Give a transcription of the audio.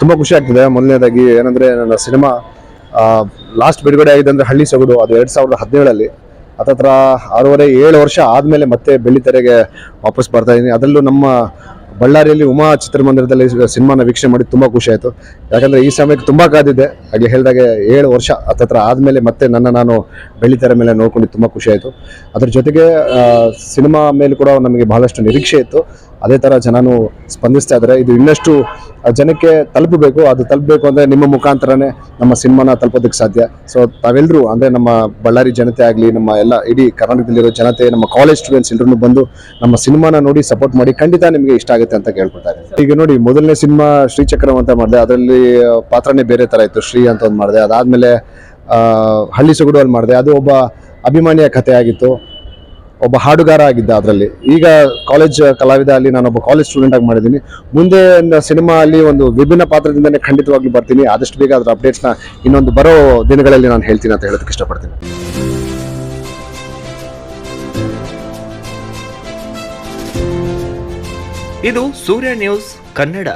ತುಂಬಾ ಖುಷಿ ಆಗ್ತಿದೆ. ಮೊದಲನೇದಾಗಿ ಏನಂದ್ರೆ ನನ್ನ ಸಿನಿಮಾ ಲಾಸ್ಟ್ ಬಿಡುಗಡೆ ಆಗಿದೆ ಅಂದ್ರೆ ಹಳ್ಳಿ ಸೊಗಡು, ಅದು ಎರಡ್ ಸಾವಿರದ ಹದಿನೇಳಲ್ಲಿ. ಹತ್ತತ್ರ ಆರೂವರೆ ಏಳು ವರ್ಷ ಆದ್ಮೇಲೆ ಮತ್ತೆ ಬೆಳ್ಳಿತೆರೆಗೆ ವಾಪಸ್ ಬರ್ತಾ ಇದ್ದೀನಿ ಅದರಲ್ಲೂ ನಮ್ಮ ಬಳ್ಳಾರಿಯಲ್ಲಿ ಉಮಾ ಚಿತ್ರಮಂದಿರದಲ್ಲಿ ಸಿನಿಮಾನ ವೀಕ್ಷಣೆ ಮಾಡಿ ತುಂಬಾ ಖುಷಿ ಆಯಿತು. ಯಾಕಂದ್ರೆ ಈ ಸಮಯಕ್ಕೆ ತುಂಬಾ ಕಾದಿದ್ದೆ ಹಾಗೆ ಹೇಳಿದಾಗೆ ಏಳು ವರ್ಷ ಹತ್ತತ್ರ ಆದ್ಮೇಲೆ ಮತ್ತೆ ನನ್ನ ನಾನು ಬೆಳ್ಳಿತೆರೆ ಮೇಲೆ ನೋಡ್ಕೊಂಡು ತುಂಬಾ ಖುಷಿ ಆಯಿತು. ಅದ್ರ ಜೊತೆಗೆ ಸಿನಿಮಾ ಮೇಲೆ ಕೂಡ ನಮಗೆ ಬಹಳಷ್ಟು ನಿರೀಕ್ಷೆ ಇತ್ತು. ಅದೇ ಥರ ಜನನು ಸ್ಪಂದಿಸ್ತಾ ಇದ್ದಾರೆ. ಇದು ಇನ್ನಷ್ಟು ಜನಕ್ಕೆ ತಲುಪಬೇಕು, ಅದು ತಲುಪಬೇಕು ಅಂದರೆ ನಿಮ್ಮ ಮುಖಾಂತರನೇ ನಮ್ಮ ಸಿನಿಮಾನ ತಲುಪೋದಕ್ಕೆ ಸಾಧ್ಯ. ಸೊ ತಾವೆಲ್ಲರೂ ಅಂದರೆ ನಮ್ಮ ಬಳ್ಳಾರಿ ಜನತೆ ಆಗಲಿ, ನಮ್ಮ ಎಲ್ಲ ಇಡೀ ಕರ್ನಾಟಕದಲ್ಲಿರೋ ಜನತೆ, ನಮ್ಮ ಕಾಲೇಜ್ ಸ್ಟೂಡೆಂಟ್ಸ್ ಎಲ್ಲರೂ ಬಂದು ನಮ್ಮ ಸಿನಿಮಾನ ನೋಡಿ ಸಪೋರ್ಟ್ ಮಾಡಿ ಖಂಡಿತ ನಿಮಗೆ ಇಷ್ಟ ಆಗುತ್ತೆ ಅಂತ ಕೇಳ್ಕೊಳ್ತಾರೆ. ಈಗ ನೋಡಿ ಮೊದಲನೇ ಸಿನಿಮಾ ಶ್ರೀಚಕ್ರಂ ಅಂತ ಮಾಡಿದೆ, ಅದರಲ್ಲಿ ಪಾತ್ರನೇ ಬೇರೆ ಥರ ಇತ್ತು, ಶ್ರೀ ಅಂತ ಒಂದು ಮಾಡಿದೆ. ಅದಾದಮೇಲೆ ಹಳ್ಳಿ ಸೊಗಡು ಅಲ್ಲಿ ಮಾಡಿದೆ. ಅದು ಒಬ್ಬ ಅಭಿಮಾನಿಯ ಕಥೆ ಆಗಿತ್ತು. ಒಬ್ಬ ಹಾಡುಗಾರ ಆಗಿದ್ದ ಅದರಲ್ಲಿ. ಈಗ ಕಾಲೇಜ್ ಕಲಾವಿದ ಅಲ್ಲಿ ಒಬ್ಬ ಕಾಲೇಜ್ ಸ್ಟೂಡೆಂಟ್ ಆಗಿ ಮಾಡಿದ್ದೀನಿ. ಮುಂದೆ ಸಿನಿಮಾ ಅಲ್ಲಿ ಒಂದು ವಿಭಿನ್ನ ಪಾತ್ರದಿಂದಲೇ ಖಂಡಿತವಾಗ್ಲಿ ಬರ್ತೀನಿ. ಆದಷ್ಟು ಬೇಗ ಅದರ ಅಪ್ಡೇಟ್ಸ್ನ ಇನ್ನೊಂದು ಬರೋ ದಿನಗಳಲ್ಲಿ ನಾನು ಹೇಳ್ತೀನಿ ಅಂತ ಹೇಳೋದಕ್ಕೆ ಇಷ್ಟಪಡ್ತೀನಿ. ಇದು ಸೂರ್ಯ ನ್ಯೂಸ್ ಕನ್ನಡ.